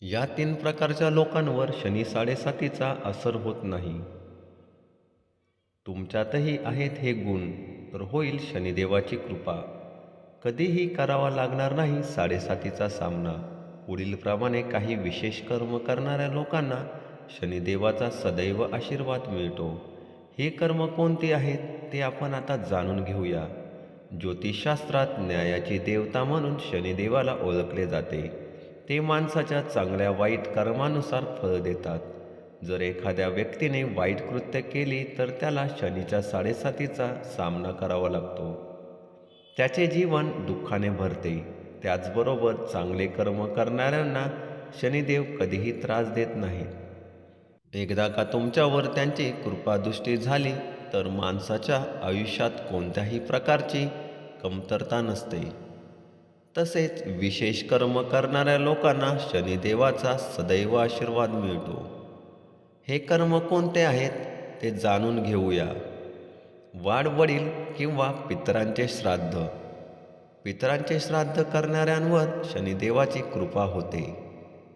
या तीन प्रकारच्या लोकांवर शनी साडेसातीचा असर होत नाही. तुमच्यातही आहेत हे गुण तर होईल शनिदेवाची कृपा. कधीही करावा लागणार नाही साडेसातीचा सामना. पुढीलप्रमाणे काही विशेष कर्म करणाऱ्या लोकांना शनिदेवाचा सदैव आशीर्वाद मिळतो. हे कर्म कोणते आहेत ते आपण आता जाणून घेऊया. ज्योतिषशास्त्रात न्यायाची देवता म्हणून शनिदेवाला ओळखले जाते. ते माणसाच्या चांगल्या वाईट कर्मानुसार फळ देतात. जर एखाद्या व्यक्तीने वाईट कृत्य केली तर त्याला शनीच्या साडेसातीचा सामना करावा लागतो. त्याचे जीवन दुःखाने भरते. त्याचबरोबर चांगले कर्म करणाऱ्यांना शनिदेव कधीही त्रास देत नाहीत. एकदा का तुमच्यावर त्यांची कृपादृष्टी झाली तर माणसाच्या आयुष्यात कोणत्याही प्रकारची कमतरता नसते. तसेच विशेष कर्म करणाऱ्या लोकांना शनिदेवाचा सदैव आशीर्वाद मिळतो. हे कर्म कोणते आहेत ते जाणून घेऊया. वाडवडील किंवा पितरांचे श्राद्ध. पितरांचे श्राद्ध करणाऱ्यांवर शनिदेवाची कृपा होते.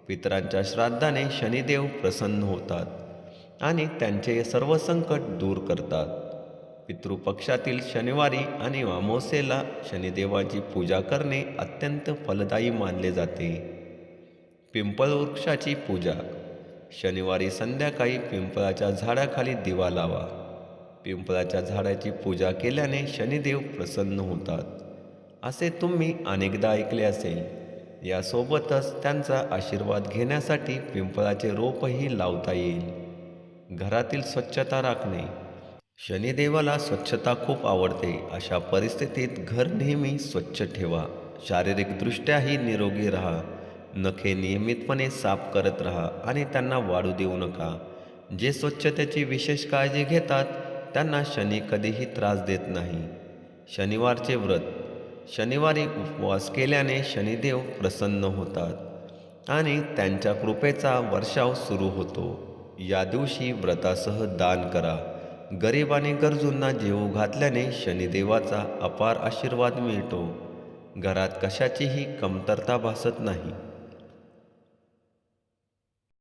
पितरांच्या श्राद्धाने शनिदेव प्रसन्न होतात आणि त्यांचे सर्व संकट दूर करतात. पितृपक्षातील शनिवारी आणि अमावस्येला शनिदेवाची पूजा करणे अत्यंत फलदायी मानले जाते. पिंपळ वृक्षाची पूजा. शनिवारी संध्याकाळी पिंपळाच्या झाडाखाली दिवा लावा. पिंपळाच्या झाडाची पूजा केल्याने शनिदेव प्रसन्न होतात. असे तुम्ही अनेकदा ऐकले असेल. यासोबतच त्यांचा आशीर्वाद घेण्यासाठी पिंपळाचे रोपही लावता येईल. घरातील स्वच्छता राखणे. शनिदेवाला स्वच्छता खूप आवडते. अशा परिस्थितीत घर नेहमी स्वच्छ ठेवा. शारीरिकदृष्ट्याही निरोगी राहा. नखे नियमितपणे साफ करत राहा आणि त्यांना वाढू देऊ नका. जे स्वच्छतेची विशेष काळजी घेतात त्यांना शनी कधीही त्रास देत नाही. शनिवारचे व्रत. शनिवारी उपवास केल्याने शनिदेव प्रसन्न होतात आणि त्यांच्या कृपेचा वर्षाव सुरू होतो. या दिवशी व्रतासह दान करा. गरीब आणि गरजूंना जेवू घातल्याने शनिदेवाचा अपार आशीर्वाद मिळतो. घरात कशाचीही कमतरता भासत नाही.